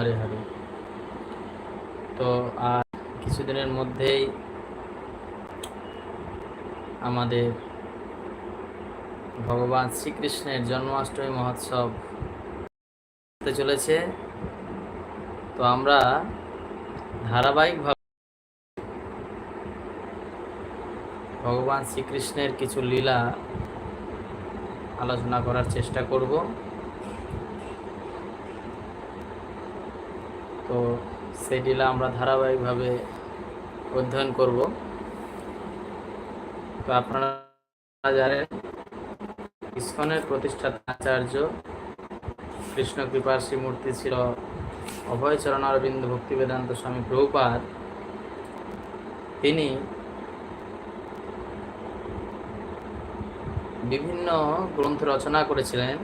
হরে হরে তো আর কিছুদিনের মধ্যেই আমাদের ভগবান শ্রীকৃষ্ণের জন্মাষ্টমী মহোৎসব হতে চলেছে। তো আমরা ধারাবাহিকভাবে ভগবান শ্রীকৃষ্ণের কিছু লীলা আলোচনা করার চেষ্টা করব। তো সেই লীলা আমরা ধারাবাহিকভাবে অধ্যয়ন করব। তো আপনারা জানেন, ইস্কনের প্রতিষ্ঠাতা আচার্য কৃষ্ণ কৃপার শ্রীমূর্তি ছিল অভয়চরণ অরবিন্দ ভক্তি বেদান্ত স্বামী প্রভুপাদ। তিনি বিভিন্ন গ্রন্থ রচনা করেছিলেন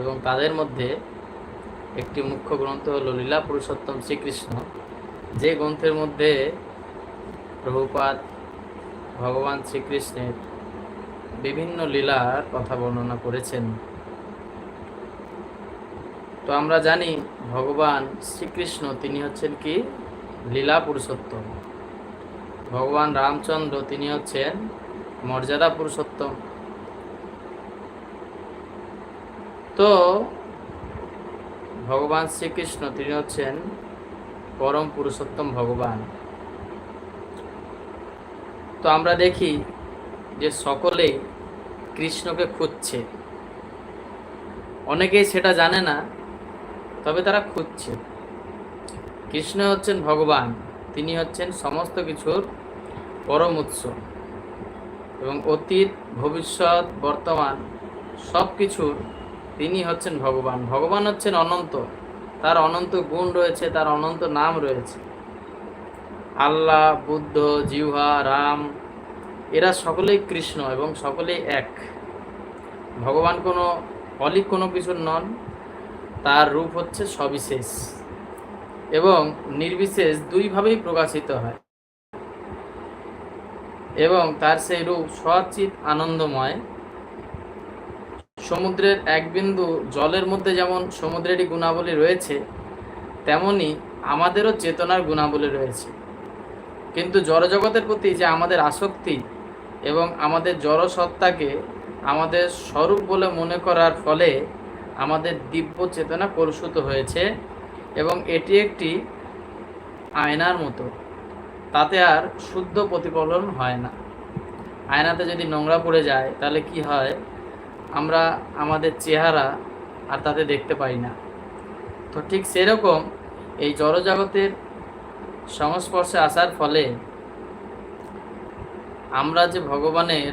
এবং তাদের মধ্যে একটি মুখ্য গ্রন্থ হল লীলা পুরুষোত্তম শ্রীকৃষ্ণ। যে গ্রন্থের মধ্যে প্রভুপাদ, ভগবান শ্রীকৃষ্ণের বিভিন্ন লীলার কথা বর্ণনা করেছেন। তো আমরা জানি ভগবান শ্রীকৃষ্ণ তিনি হচ্ছেন কি? লীলা পুরুষোত্তম। ভগবান রামচন্দ্র তিনি হচ্ছেন মর্যাদা পুরুষোত্তম। তো ভগবান শ্রীকৃষ্ণ, তিনি হচ্ছেন পরম পুরুষোত্তম ভগবান। তো আমরা দেখি যে সকলেই কৃষ্ণকে খুঁজছে। অনেকেই সেটা জানে না, তবে তারা খুঁজছে। কৃষ্ণ হচ্ছেন ভগবান, তিনি হচ্ছেন সমস্ত কিছুর পরম উৎস। এবং অতীত, ভবিষ্যৎ, বর্তমান সব কিছুর তিনি হচ্ছেন ভগবান। ভগবান হচ্ছেন অনন্ত। তার অনন্ত গুণ রয়েছে, তার অনন্ত নাম রয়েছে। আল্লাহ, বুদ্ধ, জিহ্বা, রাম, এরা সকলেই কৃষ্ণ এবং সকলেই এক। ভগবান কোনো অলিক কোনো কিছুর নন, তার রূপ হচ্ছে সবিশেষ এবং নির্বিশেষ দুইভাবেই প্রকাশিত হয়। এবং তার সেই রূপ সচিত আনন্দময় সমুদ্রের এক বিন্দু জলের মধ্যে যেমন সমুদ্রেরই গুণাবলী রয়েছে, তেমনি আমাদেরও চেতনার গুণাবলী রয়েছে। কিন্তু জড়জগতের প্রতি যে আমাদের আসক্তি এবং আমাদের জড়সত্তাকে আমাদের স্বরূপ বলে মনে করার ফলে আমাদের দিব্য চেতনা কলুষিত হয়েছে এবং এটি একটি আয়নার মতো। তাতে আর শুদ্ধ প্রতিফলন হয় না। আয়নাতে যদি নোংরা পড়ে যায়, তাহলে কি হয়? আমরা আমাদের চেহারা আর তাতে দেখতে পাই না। তো ঠিক সেরকম এই জড়জগতের সংস্পর্শে আসার ফলে আমরা যে ভগবানের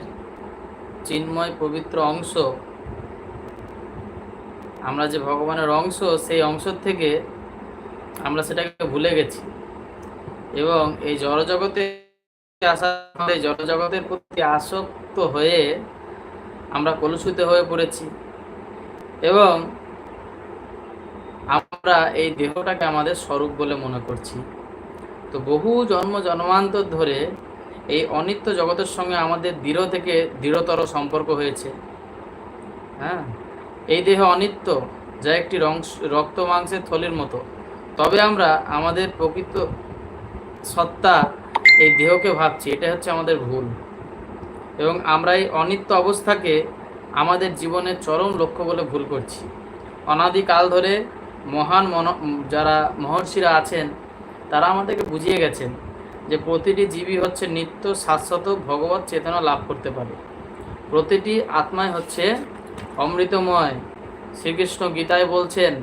চিন্ময় পবিত্র অংশ, আমরা যে ভগবানের অংশ, সেই অংশ থেকে আমরা সেটাকে ভুলে গেছি। এবং এই জড়জগতে ফলে জড়জগতের প্রতি আসক্ত হয়ে আমরা কলুষিত হয়ে পড়েছি। এবং আমরা এই দেহটাকে আমাদের স্বরূপ বলে মনে করছি। তো বহু জন্ম জন্মান্তর ধরে এই অনিত্য জগতের সঙ্গে আমাদের দৃঢ় থেকে দৃঢ়তর সম্পর্ক হয়েছে। হ্যাঁ? এই দেহ অনিত্য, যা একটি রক্ত মাংসের থলির মতো। তবে আমরা আমাদের প্রকৃত সত্তা এই দেহকে ভাবছি এটা হচ্ছে আমাদের ভুল। এবং আমরা এই অনিত্য অবস্থাকে আমাদের জীবনের চরম লক্ষ্য বলে ভুল করছি। অনাদিকাল ধরে মহান মন, যারা মহর্ষিরা আছেন, তারা আমাদেরকে বুঝিয়ে গেছেন যে প্রতিটি জীবী হচ্ছে নিত্য শাশ্বত ভগবত চেতনা লাভ করতে পারে। প্রতিটি আত্মাই হচ্ছে অমৃতময়। শ্রীকৃষ্ণ গীতায় বলছেন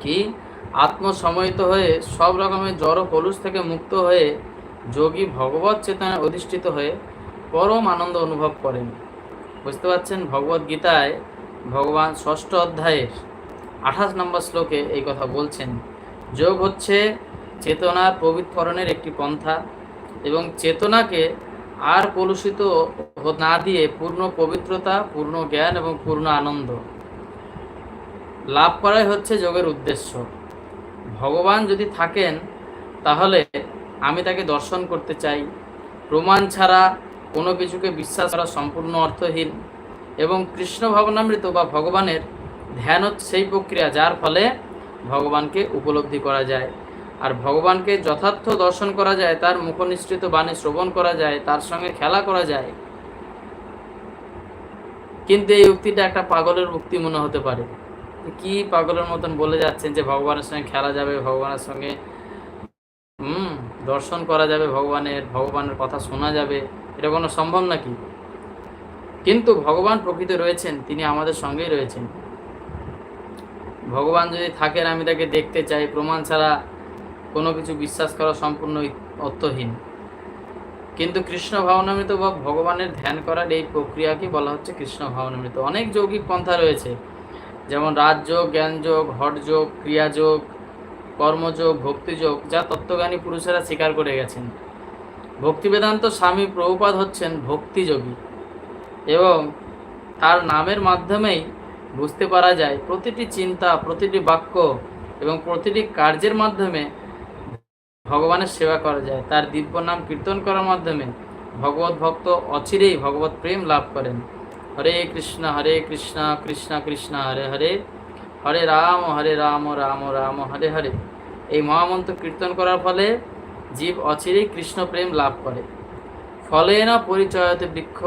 কি, আত্মসময়িত হয়ে সব রকমের জড় কলুষ থেকে মুক্ত হয়ে যোগী ভগবত চেতনায় অধিষ্ঠিত হয়ে পরম আনন্দ অনুভব করেন। বুঝতে পারছেন? ভগবত গীতায় ভগবান ষষ্ঠ অধ্যায়ের আঠাশ নম্বর শ্লোকে এই কথা বলছেন। যোগ হচ্ছে চেতনার পবিত্রণের একটি পন্থা এবং চেতনাকে আর কলুষিত না দিয়ে পূর্ণ পবিত্রতা, পূর্ণ জ্ঞান এবং পূর্ণ আনন্দ লাভ করাই হচ্ছে যোগের উদ্দেশ্য। ভগবান যদি থাকেন, তাহলে আমি তাকে দর্শন করতে চাই। প্রমাণ ছাড়া কোনো কিছুকে বিশ্বাস করা সম্পূর্ণ অর্থহীন এবং কৃষ্ণ ভবনামৃত বা ভগবানের ধ্যান সেই প্রক্রিয়া যার ফলে ভগবানকে উপলব্ধি করা যায়। আর ভগবানকে যথার্থ দর্শন করা যায়, তার মুখনিসৃত বাণী শ্রবণ করা যায়, তার সঙ্গে খেলা করা যায়। কিন্তু এই উক্তিটা একটা পাগলের উক্তি মনে হতে পারে। কি পাগলের মতন বলে যাচ্ছেন যে ভগবানের সঙ্গে খেলা যাবে, ভগবানের সঙ্গে, হুম, দর্শন করা যাবে ভগবানের ভগবানের কথা শোনা যাবে। এটা কোনো সম্ভব নাকি? কিন্তু ভগবান প্রকৃত রয়েছেন, তিনি আমাদের সঙ্গেই রয়েছেন। ভগবান যদি থাকেন, আমি তাকে দেখতে চাই। প্রমাণ ছাড়া কোনো কিছু বিশ্বাস করা সম্পূর্ণ অর্থহীন। কিন্তু কৃষ্ণ ভাবনামৃত বা ভগবানের ধ্যান করার এই প্রক্রিয়াকে বলা হচ্ছে কৃষ্ণ ভাবনামৃত অনেক যৌগিক পন্থা রয়েছে, যেমন রাজযোগ, জ্ঞানযোগ হঠযোগ ক্রিয়াযোগ, কর্মযোগ, ভক্তিযোগ, যা তত্ত্বজ্ঞানী পুরুষেরা স্বীকার করে গেছেন। ভক্তিবেদান্ত স্বামী প্রভুপাদ হচ্ছেন ভক্তিযোগী এবং তার নামের মাধ্যমেই বুঝতে পারা যায় প্রতিটি চিন্তা, প্রতিটি বাক্য এবং প্রতিটি কার্যের মাধ্যমে ভগবানের সেবা করা যায়। তার দিব্য নাম কীর্তন করার মাধ্যমে ভগবত ভক্ত অচিরেই ভগবত প্রেম লাভ করেন। হরে কৃষ্ণ হরে কৃষ্ণ কৃষ্ণ কৃষ্ণ, হরে হরে। হরে রাম হরে রাম রাম রাম, হরে হরে। এই মহামন্ত্র কীর্তন করার ফলে জীব অচিরেই কৃষ্ণ প্রেম লাভ করে। ফলে না পরিচয়তে বৃক্ষ।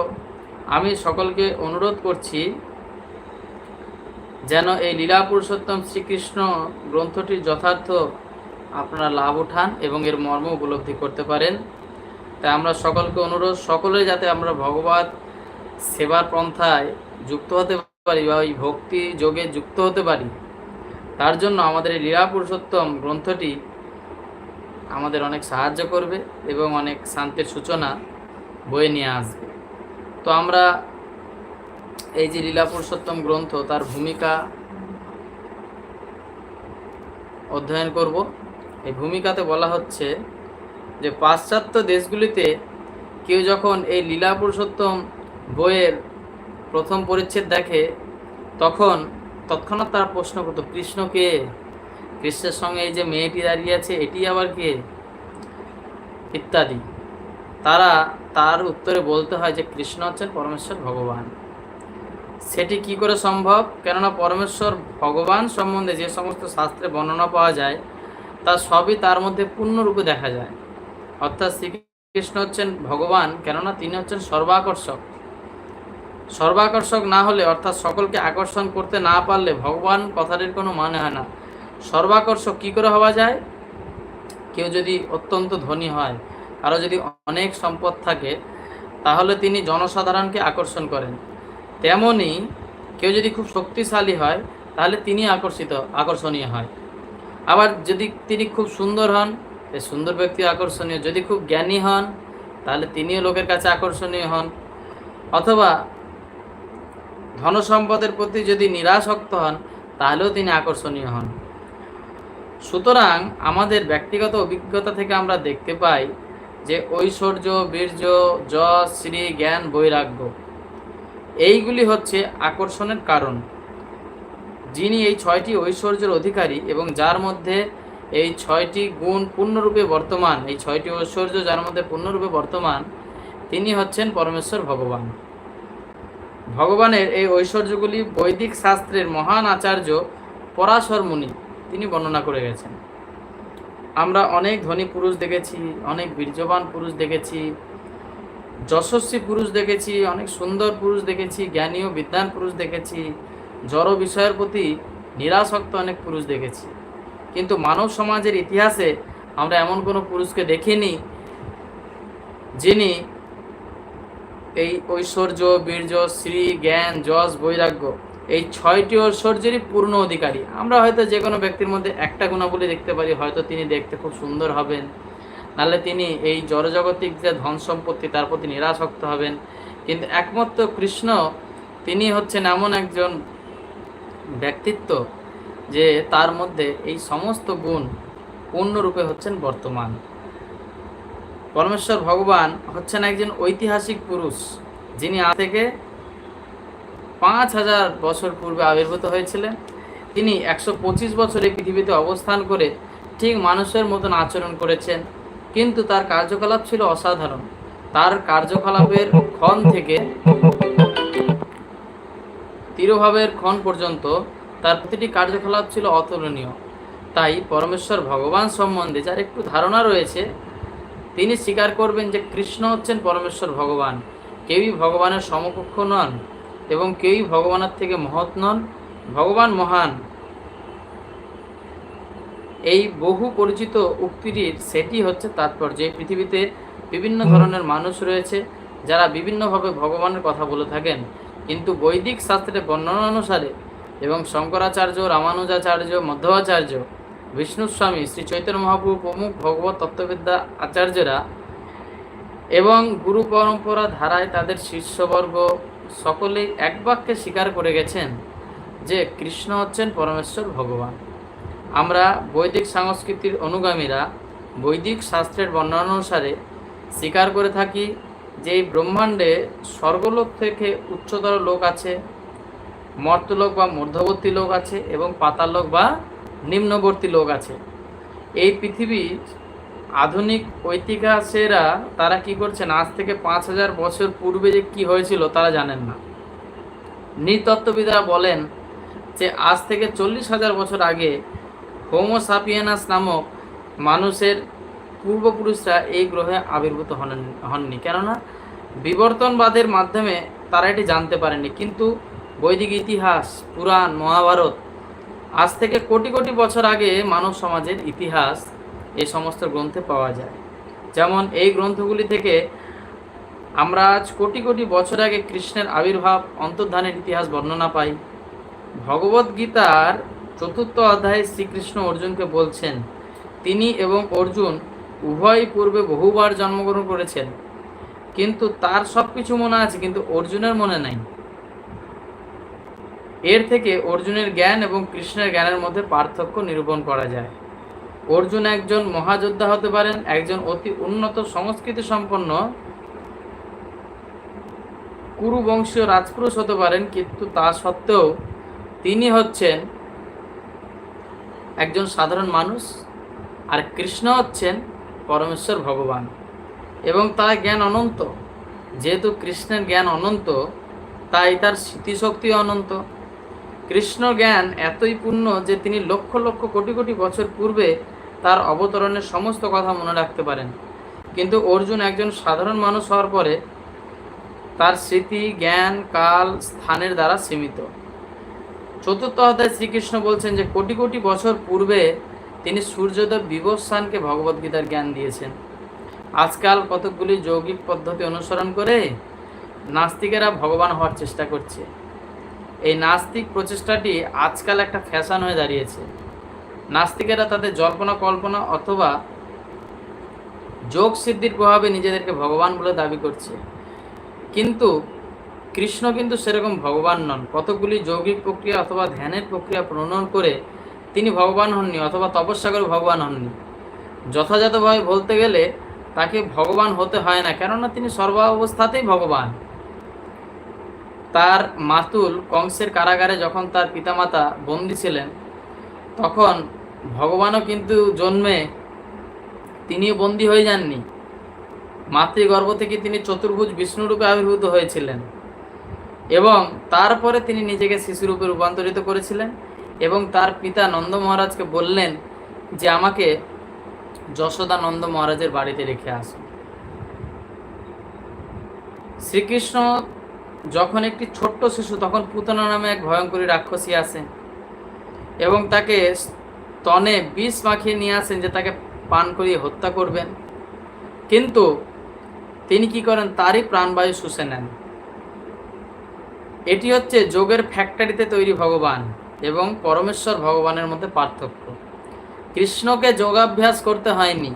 আমি সকলকে অনুরোধ করছি যেন এই লীলা পুরুষোত্তম শ্রীকৃষ্ণ গ্রন্থটির যথার্থ আপনারা লাভ উঠান এবং এর মর্ম উপলব্ধি করতে পারেন। তাই আমরা সকলকে অনুরোধ, সকলে যাতে আমরা ভগবত সেবার পন্থায় যুক্ত হতে পারি বা ওই ভক্তি যোগে যুক্ত হতে পারি, তার জন্য আমাদের এই লীলা পুরুষোত্তম গ্রন্থটি আমাদের অনেক সাহায্য করবে এবং অনেক শান্তির সূচনা বয়ে নিয়ে আসবে। তো আমরা এই যে লীলা পুরুষোত্তম গ্রন্থ, তার ভূমিকা অধ্যয়ন করব। এই ভূমিকাতে বলা হচ্ছে যে পাশ্চাত্য দেশগুলিতে কেউ যখন এই লীলা পুরুষোত্তম বইয়ের প্রথম পরিচ্ছেদ দেখে, তখন তৎক্ষণাৎ তার প্রশ্ন করতো, কৃষ্ণ কে? কৃষ্ণের সঙ্গে এই যে মেয়েটি দাঁড়িয়ে আছে, এটি আবার কে? ইত্যাদি। তারা তার উত্তরে বলতে হয় যে কৃষ্ণ হচ্ছেন পরমেশ্বর ভগবান। সেটি কি করে সম্ভব? কেননা পরমেশ্বর ভগবান সম্বন্ধে যে সমস্ত শাস্ত্রে বর্ণনা পাওয়া যায়, তা সবই তার মধ্যে পূর্ণরূপে দেখা যায়। অর্থাৎ শ্রীকৃষ্ণ হচ্ছেন ভগবান, কেননা তিনি হচ্ছেন সর্বাকর্ষক। সর্বাকর্ষক না হলে, অর্থাৎ সকলকে আকর্ষণ করতে না পারলে ভগবান কথাটির কোনো মানে হয় না। সর্বাকর্ষক কী করে হওয়া যায়? কেউ যদি অত্যন্ত ধনী হয়, কারও যদি অনেক সম্পদ থাকে, তাহলে তিনি জনসাধারণকে আকর্ষণ করেন। তেমনই কেউ যদি খুব শক্তিশালী হয়, তাহলে তিনি আকর্ষিত, আকর্ষণীয় হয়। আবার যদি তিনি খুব সুন্দর হন সুন্দর ব্যক্তি আকর্ষণীয়। যদি খুব জ্ঞানী হন, তাহলে তিনিও লোকের কাছে আকর্ষণীয় হন। অথবা ধনসম্পদের প্রতি যদি নিরাসক্ত হন, তাহলেও তিনি আকর্ষণীয় হন। সুতরাং আমাদের ব্যক্তিগত অভিজ্ঞতা থেকে আমরা দেখতে পাই যে ঐশ্বর্য, বীর্য, যশ শ্রী জ্ঞান, বৈরাগ্য, এইগুলি হচ্ছে আকর্ষণের কারণ। যিনি এই ছয়টি ঐশ্বর্যের অধিকারী এবং যার মধ্যে এই ছয়টি গুণ পূর্ণরূপে বর্তমান, এই ছয়টি ঐশ্বর্য যার মধ্যে পূর্ণরূপে বর্তমান, তিনি হচ্ছেন পরমেশ্বর ভগবান। ভগবানের এই ঐশ্বর্যগুলি বৈদিক শাস্ত্রের মহান আচার্য পরাশর মুনি তিনি বর্ণনা করে গেছেন। আমরা অনেক ধনী পুরুষ দেখেছি, অনেক বীর্যবান পুরুষ দেখেছি, যশস্বী পুরুষ দেখেছি, অনেক সুন্দর পুরুষ দেখেছি জ্ঞানীয় বিদ্যান পুরুষ দেখেছি, জড় বিষয়ের প্রতি নিরাসক্ত অনেক পুরুষ দেখেছি। কিন্তু মানব সমাজের ইতিহাসে আমরা এমন কোনো পুরুষকে দেখিনি যিনি এই ঐশ্বর্য, বীর্য শ্রী জ্ঞান, যশ, বৈরাগ্য এই ছয়টি ঐশ্বর্যেরই পূর্ণ অধিকারী। আমরা হয়তো যে কোনো ব্যক্তির মধ্যে একটা গুণাবলী দেখতে পারি, হয়তো তিনি দেখতে খুব সুন্দর হবেন। নাহলে তিনি এই জড়জগতিক যে ধন সম্পত্তি, তার প্রতি নিরাসক্ত হবেন। কিন্তু একমাত্র কৃষ্ণ, তিনি হচ্ছেন এমন একজন ব্যক্তিত্ব যে তার মধ্যে এই সমস্ত গুণ পূর্ণরূপে হচ্ছেন বর্তমান। পরমেশ্বর ভগবান হচ্ছেন একজন ঐতিহাসিক পুরুষ, যিনি আ থেকে পাঁচ হাজার বছর পূর্বে আবির্ভূত হয়েছিলেন। তিনি একশো পঁচিশ বছর পৃথিবীতে অবস্থান করে ঠিক মানুষের মতন আচরণ করেছেন। কিন্তু তার কার্যকলাপ ছিল অসাধারণ। তার কার্যকলাপের ক্ষণ থেকে তিরোভাবের ক্ষণ পর্যন্ত তার প্রতিটি কার্যকলাপ ছিল অতুলনীয়। তাই পরমেশ্বর ভগবান সম্বন্ধে যার একটু ধারণা রয়েছে, তিনি স্বীকার করবেন যে কৃষ্ণ হচ্ছেন পরমেশ্বর ভগবান। কেউই ভগবানের সমকক্ষ নন। এবং কেউই ভগবানের থেকে মহৎ নন ভগবান মহান। এই বহু পরিচিত উক্তিটির সেটি হচ্ছে তাৎপর্য। এই পৃথিবীতে বিভিন্ন ধরনের মানুষ রয়েছে যারা বিভিন্নভাবে ভগবানের কথা বলে থাকেন। কিন্তু বৈদিক শাস্ত্রের বর্ণনা অনুসারে এবং শঙ্করাচার্য রামানুজাচার্য মধ্বাচার্য বিষ্ণুস্বামী শ্রী চৈতন্য মহাপ্রভু প্রমুখ ভগবত তত্ত্ববিদ্যা আচার্যরা এবং গুরু পরম্পরা ধারায় তাদের শিষ্যবর্গ সকলেই এক বাক্যে স্বীকার করে গেছেন যে কৃষ্ণ হচ্ছেন পরমেশ্বর ভগবান। আমরা বৈদিক সংস্কৃতির অনুগামীরা বৈদিক শাস্ত্রের বর্ণনা অনুসারে স্বীকার করে থাকি যে এই ব্রহ্মাণ্ডে স্বর্গলোক থেকে উচ্চতর লোক আছে, মর্তলোক বা মধ্যবর্তী লোক আছে এবং পাতালোক বা নিম্নবর্তী লোক আছে। এই পৃথিবীর আধুনিক ঐতিহাসেরা তারা কি করছেন? আজ থেকে পাঁচ হাজার বছর পূর্বে যে কি হয়েছিল তারা জানেন না। নৃতত্ত্ববিদরা বলেন যে, আজ থেকে চল্লিশ হাজার বছর আগে হোমো সাপিয়ানাস নামক মানুষের পূর্বপুরুষরা এই গ্রহে আবির্ভূত হন হননি। কেননা, বিবর্তনবাদের মাধ্যমে তারা এটি জানতে পারেনি। কিন্তু বৈদিক ইতিহাস, পুরাণ, মহাভারত, আজ থেকে কোটি কোটি বছর আগে মানব সমাজের ইতিহাস এই সমস্ত গ্রন্থে পাওয়া যায়। যেমন এই গ্রন্থগুলি থেকে আমরা আজ কোটি কোটি বছর আগে কৃষ্ণের আবির্ভাব, অন্তর্ধানের ইতিহাস বর্ণনা পাই। ভগবত গীতার চতুর্থ অধ্যায়ে শ্রীকৃষ্ণ অর্জুনকে বলছেন, তিনি এবং অর্জুন উভয়ই পূর্বে বহুবার জন্মগ্রহণ করেছেন। কিন্তু তার সব কিছু মনে আছে, কিন্তু অর্জুনের মনে নাই। এর থেকে অর্জুনের জ্ঞান এবং কৃষ্ণের জ্ঞানের মধ্যে পার্থক্য নিরূপণ করা যায়। অর্জুন একজন মহাযোদ্ধা হতে পারেন, একজন অতি উন্নত সংস্কৃতি সম্পন্ন কুরুবংশীয় রাজপুরুষ হতে পারেন, কিন্তু তা সত্ত্বেও তিনি হচ্ছেন একজন সাধারণ মানুষ আর কৃষ্ণ হচ্ছেন পরমেশ্বর ভগবান। এবং তার জ্ঞান অনন্ত। যেহেতু কৃষ্ণের জ্ঞান অনন্ত, তাই তার স্মৃতিশক্তি অনন্ত। কৃষ্ণ জ্ঞান এতই পূর্ণ যে তিনি লক্ষ লক্ষ কোটি কোটি বছর পূর্বে তার অবতরণের সমস্ত কথা মনে রাখতে পারেন। কিন্তু অর্জুন একজন সাধারণ মানুষ হওয়ার পরে তার স্মৃতি, জ্ঞান, কাল, স্থানের দ্বারা সীমিত। চতুর্থ অধ্যায় শ্রীকৃষ্ণ বলছেন যে, কোটি কোটি বছর পূর্বে তিনি সূর্যদেব বিবস্বানকে ভগবদ্গীতার জ্ঞান দিয়েছেন। আজকাল কতকগুলি যৌগিক পদ্ধতি অনুসরণ করে নাস্তিকেরা ভগবান হওয়ার চেষ্টা করছে। এই নাস্তিক প্রচেষ্টাটি আজকাল একটা ফ্যাশন হয়ে দাঁড়িয়েছে। নাস্তিকেরা তাদের জল্পনা, কল্পনা অথবা যোগ সিদ্ধির প্রভাবে নিজেদেরকে ভগবান বলে দাবি করছে। কিন্তু কৃষ্ণ কিন্তু সেরকম ভগবান নন। কতগুলি যৌগিক প্রক্রিয়া অথবা ধ্যানের প্রক্রিয়া প্রণয়ন করে তিনি ভগবান হননি অথবা তপস্যা করে ভগবান হননি। যথাযথভাবে বলতে গেলে তাকে ভগবান হতে হয় না, কেননা তিনি সর্বাবস্থাতেই ভগবান। তার মাতুল কংসের কারাগারে যখন তার পিতামাতা বন্দী ছিলেন, তখন ভগবানও কিন্তু জন্মে তিনিও বন্দী হয়ে যাননি। মাতৃগর্ভ থেকে তিনি চতুর্ভুজ বিষ্ণুরূপে আবির্ভূত হয়েছিলেন এবং তারপরে তিনি নিজেকে শিশুরূপে রূপান্তরিত করেছিলেন এবং তার পিতা নন্দ মহারাজকে বললেন যে, আমাকে যশোদা নন্দ মহারাজের বাড়িতে রেখে আসুন শ্রীকৃষ্ণ যখন একটি ছোট্ট শিশু, তখন পুতনা নামে এক ভয়ঙ্করী রাক্ষসী আসে এবং তাকে স্তনে বিষ মাখিয়ে নিয়ে আসেন যে তাকে পান করিয়ে হত্যা করবেন। কিন্তু তিনি কি করেন? তারই প্রাণবায়ু শুষে নেন। এটি হচ্ছে যোগের ফ্যাক্টরিতে তৈরি ভগবান এবং পরমেশ্বর ভগবানের মধ্যে পার্থক্য। কৃষ্ণকে যোগাভ্যাস করতে হয়নি।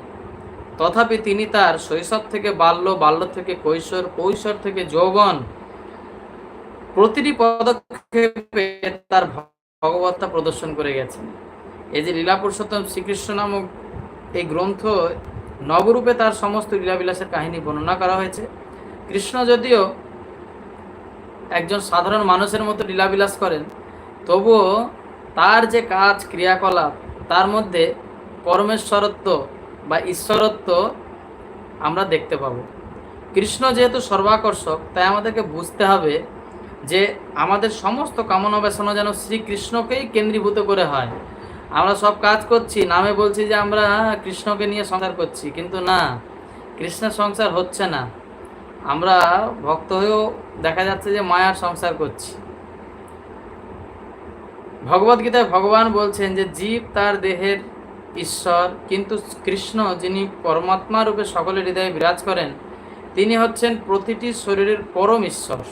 তথাপি তিনি তার শৈশব থেকে বাল্য বাল্য থেকে কৈশোর কৈশোর থেকে যৌবন প্রতিটি পদক্ষেপে তার ভগবত্তা প্রদর্শন করে গেছেন। এই যে লীলা পুরুষোত্তম শ্রীকৃষ্ণ নামক এই গ্রন্থ নবরূপে তার সমস্ত লীলাবিলাসের কাহিনী বর্ণনা করা হয়েছে। কৃষ্ণ যদিও একজন সাধারণ মানুষের মতো লীলাবিলাস করেন, তবুও তার যে কাজ, ক্রিয়াকলাপ, তার মধ্যে পরমেশ্বরত্ব বা ঈশ্বরত্ব আমরা দেখতে পাব। কৃষ্ণ যেহেতু সর্বাকর্ষক, তাই আমাদেরকে বুঝতে হবে যে আমাদের সমস্ত কামনা বাসনা যেন শ্রীকৃষ্ণকেই কেন্দ্রীভূত করে হয়। আমরা সব কাজ করছি, নামে বলছি যে আমরা কৃষ্ণকে নিয়ে সংসার করছি, কিন্তু না, কৃষ্ণের সংসার হচ্ছে না। আমরা ভক্ত হয়েও দেখা যাচ্ছে যে মায়ার সংসার করছি। ভগবদ্গীতায় ভগবান বলছেন যে জীব তার দেহের ঈশ্বর, কিন্তু কৃষ্ণ যিনি পরমাত্মা রূপে সকলের হৃদয়ে বিরাজ করেন, তিনি হচ্ছেন প্রতিটি শরীরের পরম ঈশ্বর।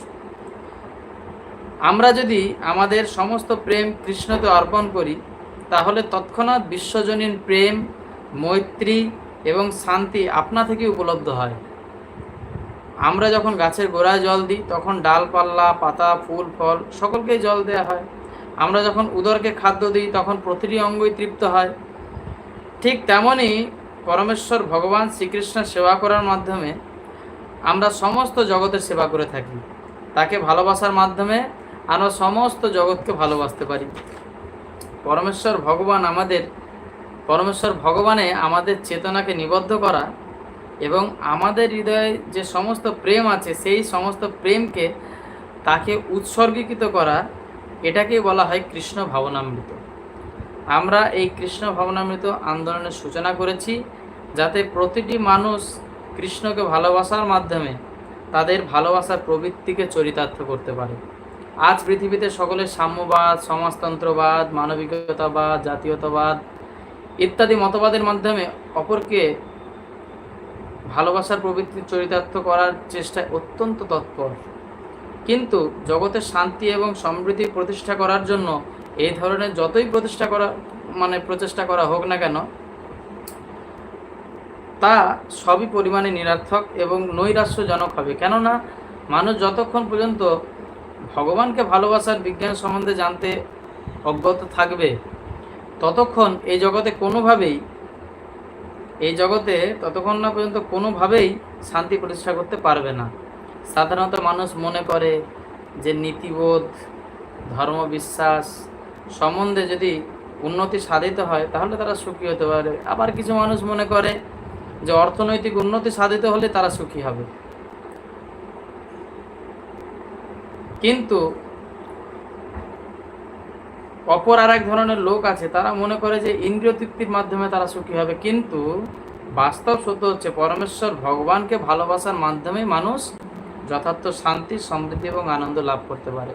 আমরা যদি আমাদের সমস্ত প্রেম কৃষ্ণকে অর্পণ করি তাহলে তৎক্ষণাৎ বিশ্বজনীন প্রেম, মৈত্রী এবং শান্তি আপনা থেকে উপলব্ধ হয়। আমরা যখন গাছের গোড়ায় জল দিই, তখন ডালপাল্লা পাতা, ফুল, ফল সকলকেই জল দেওয়া হয়। আমরা যখন উদরকে খাদ্য দিই, তখন প্রতিটি অঙ্গই তৃপ্ত হয়। ঠিক তেমনই পরমেশ্বর ভগবান শ্রীকৃষ্ণের সেবা করার মাধ্যমে আমরা সমস্ত জগতের সেবা করে থাকি। তাকে ভালোবাসার মাধ্যমে আমরা সমস্ত জগৎকে ভালোবাসতে পারি। পরমেশ্বর ভগবান আমাদের, পরমেশ্বর ভগবানে আমাদের চেতনাকে নিবদ্ধ করা এবং আমাদের হৃদয়ে যে সমস্ত প্রেম আছে, সেই সমস্ত প্রেমকে তাকে উৎসর্গীকৃত করা, এটাকেই বলা হয় কৃষ্ণ ভাবনামৃত। আমরা এই কৃষ্ণ ভাবনামৃত আন্দোলনের সূচনা করেছি যাতে প্রতিটি মানুষ কৃষ্ণকে ভালোবাসার মাধ্যমে তাদের ভালোবাসার প্রবৃত্তিকে চরিতার্থ করতে পারে। আজ পৃথিবীতে সকলের সাম্যবাদ, সমাজতন্ত্রবাদ, মানবিকতাবাদ, জাতীয়তাবাদ ইত্যাদি মতবাদের মাধ্যমে অপরকে ভালোবাসার প্রবৃত্তি চরিতার্থ করার চেষ্টায় অত্যন্ত তৎপর। কিন্তু জগতের শান্তি এবং সমৃদ্ধি প্রতিষ্ঠা করার জন্য এই ধরনের যতই প্রতিষ্ঠা করা মানে প্রচেষ্টা করা হোক না কেন, তা সবই পরিমাণে নিরার্থক এবং নৈরাশ্যজনক হবে। কেননা মানুষ যতক্ষণ পর্যন্ত ভগবানকে ভালোবাসার বিজ্ঞান সম্বন্ধে জানতে অজ্ঞত থাকবে, ততক্ষণ এই জগতে কোনোভাবেই, এই জগতে ততক্ষণ না পর্যন্ত কোনোভাবেই শান্তি প্রতিষ্ঠা করতে পারবে না। সাধারণত মানুষ মনে করে যে নীতিবোধ, ধর্মবিশ্বাস সম্বন্ধে যদি উন্নতি সাধিত হয়, তাহলে তারা সুখী হতে পারে। আবার কিছু মানুষ মনে করে যে অর্থনৈতিক উন্নতি সাধিত হলে তারা সুখী হবে। কিন্তু অপর আর এক ধরনের লোক আছে, তারা মনে করে যে ইন্দ্রিয় তৃপ্তির মাধ্যমে তারা সুখী হবে। কিন্তু বাস্তব সত্য হচ্ছে পরমেশ্বর ভগবানকে ভালোবাসার মাধ্যমে মানুষ যথার্থ শান্তি, সমৃদ্ধি এবং আনন্দ লাভ করতে পারে।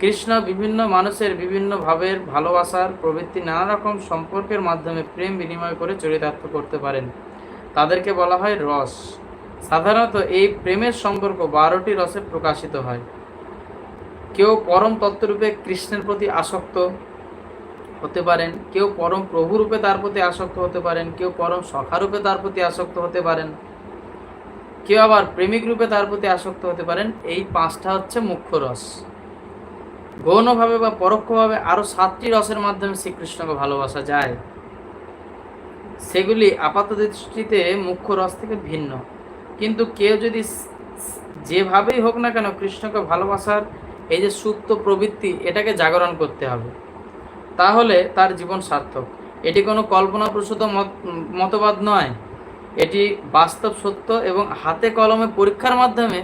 কৃষ্ণ বিভিন্ন মানুষের বিভিন্ন ভাবের ভালোবাসার প্রবৃত্তি নানা রকম সম্পর্কের মাধ্যমে প্রেম বিনিময় করে চরিতার্থ করতে পারেন। তাদেরকে বলা হয় রস। সাধারণত এই প্রেমের সম্পর্ক বারোটি রসে প্রকাশিত হয়। কেউ পরম তত্ত্বরূপে কৃষ্ণের প্রতি আসক্ত হতে পারেন, কেউ পরম প্রভুরূপে তার প্রতি আসক্ত হতে পারেন, কেউ পরম সখারূপে তার প্রতি আসক্ত হতে পারেন, কেউ আবার প্রেমিক রূপে তার প্রতি আসক্ত হতে পারেন, এই পাঁচটা হচ্ছে মুখ্য রস। গৌণভাবে বা পরোক্ষভাবে আরও সাতটি রসের মাধ্যমে শ্রীকৃষ্ণকে ভালোবাসা যায়। সেগুলি আপাত দৃষ্টিতে মুখ্য রস থেকে ভিন্ন। কিন্তু কেউ যদি যেভাবেই হোক না কেন কৃষ্ণকে ভালোবাসার এই যে সুপ্ত প্রবৃত্তি, এটাকে জাগরণ করতে হবে। তাহলে তার জীবন সার্থক। এটি কোনো কল্পনাপ্রসূত মত, মতবাদ নয়। এটি বাস্তব সত্য এবং হাতে কলমে পরীক্ষার মাধ্যমে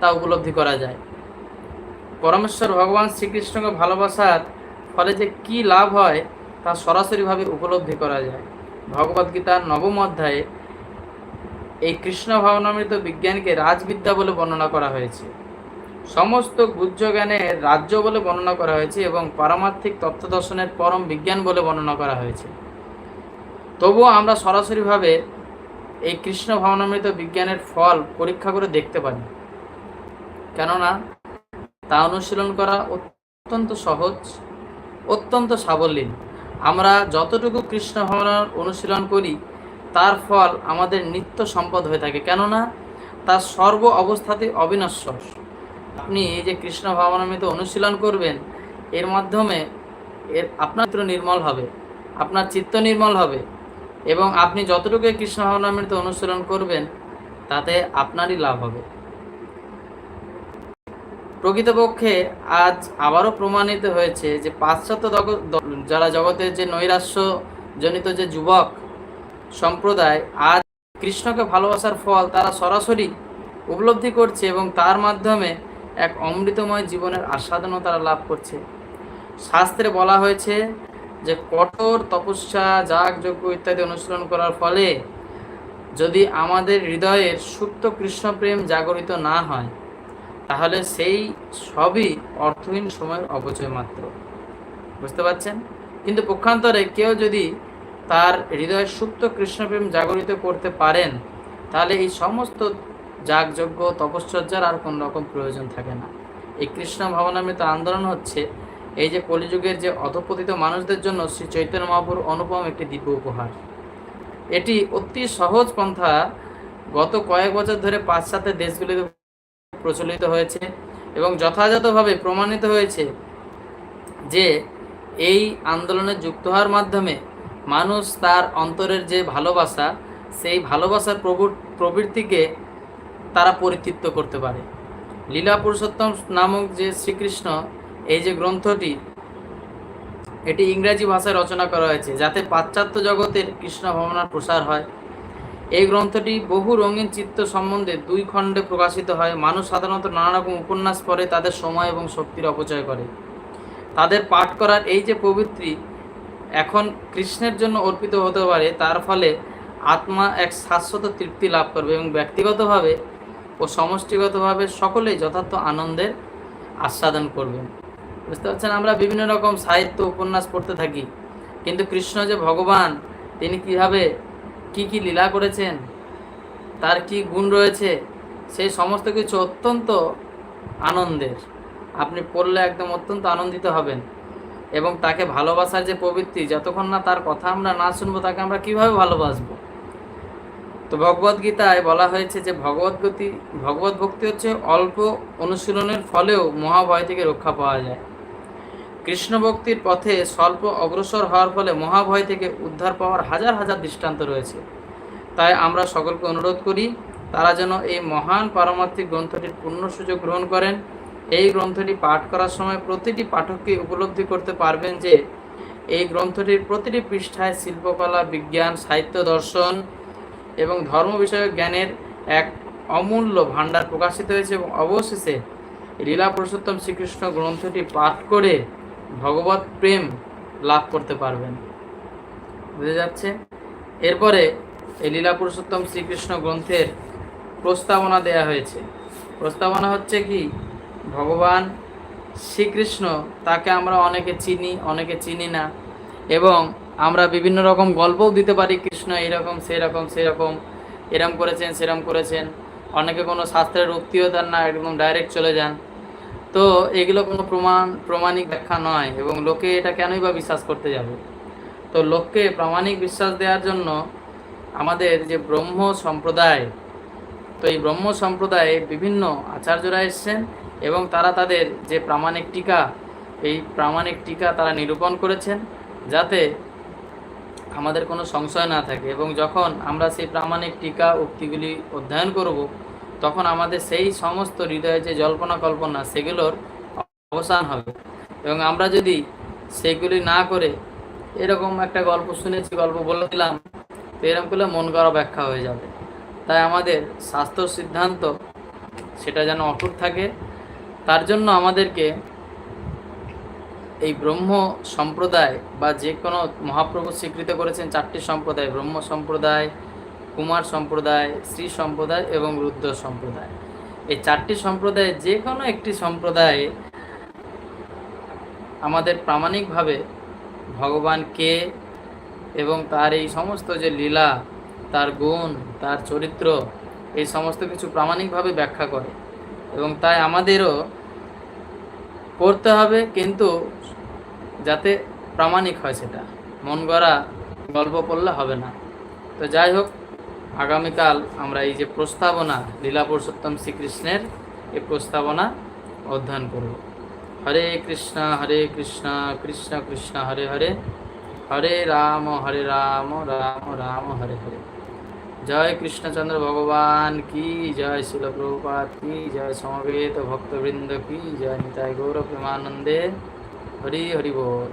তা উপলব্ধি করা যায়। পরমেশ্বর ভগবান শ্রীকৃষ্ণকে ভালোবাসার ফলে যে কি লাভ হয়, তা সরাসরিভাবে উপলব্ধি করা যায়। ভগবদ্গীতার নবম অধ্যায়ে এই কৃষ্ণ ভাবনামৃত বিজ্ঞানকে রাজবিদ্যা বলে বর্ণনা করা হয়েছে। সমস্ত গুহ্য জ্ঞানের রাজ্য বলে বর্ণনা করা হয়েছে এবং পারমার্থিক তত্ত্ব দর্শনের পরম বিজ্ঞান বলে বর্ণনা করা হয়েছে। তবুও আমরা সরাসরিভাবে এই কৃষ্ণ ভাবনামৃত বিজ্ঞানের ফল পরীক্ষা করে দেখতে পারি। কেননা তা অনুশীলন করা অত্যন্ত সহজ, অত্যন্ত সাবলীল। আমরা যতটুকু কৃষ্ণ ভাবনার অনুশীলন করি, তার ফল আমাদের নিত্য সম্পদ হয়ে থাকে। কেননা তার সর্ব অবস্থাতে অবিনশ্বর। আপনি এই যে কৃষ্ণ ভাবনামৃত অনুশীলন করবেন, এর মাধ্যমে এর আপনার চিত্র নির্মল হবে, আপনার চিত্ত নির্মল হবে এবং আপনি যতটুকু কৃষ্ণ ভাবনামৃত অনুশীলন করবেন, তাতে আপনারই লাভ হবে। প্রকৃতপক্ষে আজ আবারও প্রমাণিত হয়েছে যে পাশ্চাত্য যারা জগতের যে নৈরাশ্য জনিত যে যুবক সম্প্রদায়, আজ কৃষ্ণকে ভালোবাসার ফল তারা সরাসরি উপলব্ধি করছে এবং তার মাধ্যমে এক অমৃতময় জীবনের আস্বাদনও তারা লাভ করছে। শাস্ত্রে বলা হয়েছে যে, কঠোর তপস্যা যাগ যজ্ঞ ইত্যাদি অনুশীলন করার ফলে যদি আমাদের হৃদয়ের সুপ্ত কৃষ্ণপ্রেম জাগরিত না হয়, তাহলে সেই সবই অর্থহীন সময়ের অপচয় মাত্র। বুঝতে পারছেন? কিন্তু পক্ষান্তরে কেউ যদি তার হৃদয়ের সুপ্ত কৃষ্ণপ্রেম জাগরিত করতে পারেন, তাহলে এই সমস্ত যাগযজ্ঞ, তপশ্চর্যার আর কোনো রকম প্রয়োজন থাকে না। এই কৃষ্ণ ভাবনামৃত আন্দোলন হচ্ছে এই যে কলিযুগের যে অধপতিত মানুষদের জন্য শ্রী চৈতন্য মহাপুর অনুপম একটি দিব্য উপহার। এটি অতি সহজ পন্থা গত কয়েক বছর ধরে পাশ্চাত্যের দেশগুলিতে প্রচলিত হয়েছে এবং যথাযথভাবে প্রমাণিত হয়েছে যে এই আন্দোলনে যুক্ত হওয়ার মাধ্যমে মানুষ তার অন্তরের যে ভালোবাসা, সেই ভালোবাসার প্রবু- প্রবৃত্তিকে তারা পরিতৃপ্ত করতে পারে। লীলা পুরুষোত্তম নামক যে শ্রীকৃষ্ণ, এই যে গ্রন্থটি, এটি ইংরেজি ভাষায় রচনা করা হয়েছে, যাতে পাশ্চাত্য জগতের কৃষ্ণ ভাবনার প্রসার হয়। এই গ্রন্থটি বহু রঙিন চিত্র সম্বন্ধে দুই খণ্ডে প্রকাশিত হয়। মানুষ সাধারণত নানা রকম উপন্যাস পড়ে, তাদের সময় এবং শক্তির অপচয় করে। তাদের পাঠ করার এই যে প্রবৃত্তি এখন কৃষ্ণের জন্য অর্পিত হতে পারে, তার ফলে আত্মা এক শাশ্বত তৃপ্তি লাভ করবে এবং ব্যক্তিগতভাবে ও সমষ্টিগতভাবে সকলেই যথার্থ আনন্দের আস্বাদন করবেন বুঝতে পারছেন? আমরা বিভিন্ন রকম সাহিত্য উপন্যাস পড়তে থাকি, কিন্তু কৃষ্ণ যে ভগবান, তিনি কীভাবে কি কি লীলা করেছেন, তার কি গুণ রয়েছে, সেই সমস্ত কিছু অত্যন্ত আনন্দের। আপনি পড়লে একদম অত্যন্ত আনন্দিত হবেন এবং তাকে ভালোবাসার যে প্রবৃত্তি, যতক্ষণ না তার কথা আমরা না শুনব, তাকে আমরা কীভাবে ভালোবাসবো? তো ভগবদ গীতায় বলা হয়েছে যে ভগবত গতি, ভগবত ভক্তি হচ্ছে অল্প অনুশীলনের ফলেও মহাভয় থেকে রক্ষা পাওয়া যায়। কৃষ্ণ ভক্তির পথে স্বল্প অগ্রসর হওয়ার ফলে মহাভয় থেকে উদ্ধার পাওয়ার হাজার হাজার দৃষ্টান্ত রয়েছে। তাই আমরা সকলকে অনুরোধ করি, তারা যেন এই মহান পারমার্থিক গ্রন্থটির পূর্ণ সুযোগ গ্রহণ করেন। এই গ্রন্থটি পাঠ করার সময় প্রতিটি পাঠককে উপলব্ধি করতে পারবেন যে, এই গ্রন্থটির প্রতিটি পৃষ্ঠায় শিল্পকলা, বিজ্ঞান, সাহিত্য দর্শন এবং ধর্ম বিষয়ক জ্ঞানের এক অমূল্য ভাণ্ডার প্রকাশিত হয়েছে এবং অবশেষে লীলা পুরুষোত্তম শ্রীকৃষ্ণ গ্রন্থটি পাঠ করে ভগবত প্রেম লাভ করতে পারবেন। বুঝে যাচ্ছে? এরপরে এই লীলা পুরুষোত্তম শ্রীকৃষ্ণ গ্রন্থের প্রস্তাবনা দেয়া হয়েছে। প্রস্তাবনা হচ্ছে কি? ভগবান শ্রীকৃষ্ণ তাকে আমরা অনেকে চিনি অনেকে চিনি না এবং আমরা বিভিন্ন রকম গল্পও দিতে পারি, কৃষ্ণ এইরকম সেরকম সেরকম এরম করেছেন, সেরম করেছেন। অনেকে কোনো শাস্ত্রের উক্তিও দেন না, একদম ডাইরেক্ট চলে যান। তো এগুলো কোনো প্রমাণ, প্রমাণিক ব্যাখ্যা নয়, এবং লোকে এটা কেনই বা বিশ্বাস করতে যাবে? তো লোককে প্রামাণিক বিশ্বাস দেওয়ার জন্য আমাদের যে ব্রহ্ম সম্প্রদায়, তো এই ব্রহ্ম সম্প্রদায়ে বিভিন্ন আচার্যরা এসছেন, এবং তারা তাদের যে প্রামাণিক টিকা, এই প্রামাণিক টিকা তারা নিরূপণ করেছেন, যাতে আমাদের কোনো সংশয় না থাকে এবং যখন আমরা সেই প্রামাণিক টিকা উক্তিগুলি অধ্যয়ন করব, তখন আমাদের সেই সমস্ত হৃদয়ে যে জল্পনা কল্পনা সেগুলোর অবসান হবে। এবং আমরা যদি সেগুলি না করে এরকম একটা গল্প শুনেছি গল্প বলে দিলাম তো এরকম করলে মন করা ব্যাখ্যা হয়ে যাবে। তাই আমাদের স্বাস্থ্য সিদ্ধান্ত সেটা যেন অটুট থাকে। তার জন্য আমাদেরকে এই ব্রহ্ম সম্প্রদায় বা যে কোনো মহাপ্রভু স্বীকৃত করেছেন চারটি সম্প্রদায়, ব্রহ্ম সম্প্রদায়, কুমার সম্প্রদায়, শ্রী সম্প্রদায় এবং রুদ্র সম্প্রদায়। এই চারটি সম্প্রদায়ে যে কোনো একটি সম্প্রদায়ে আমাদের প্রামাণিকভাবে ভগবান কে এবং তার এই সমস্ত যে লীলা, তার গুণ, তার চরিত্র, এই সমস্ত কিছু প্রামাণিকভাবে ব্যাখ্যা করে এবং তাই আমাদেরও করতে হবে, কিন্তু যাতে প্রামাণিক হয় সেটা। মন গড়া গল্প পড়লে হবে না। তো যাই হোক, আগামীকাল আমরা এই যে প্রস্তাবনা, লীলা পুরুষোত্তম শ্রীকৃষ্ণের এই প্রস্তাবনা অধ্যয়ন করব। হরে কৃষ্ণ হরে কৃষ্ণ কৃষ্ণ কৃষ্ণ, হরে হরে। হরে রাম হরে রাম রাম রাম, হরে হরে। জয় কৃষ্ণচন্দ্র ভগবান, কি জয় শিল প্রভুপাত কি জয় সমবেত ভক্তবৃন্দ, কি জয় নিতাই গৌর প্রেমানন্দে। হরি হরি বল।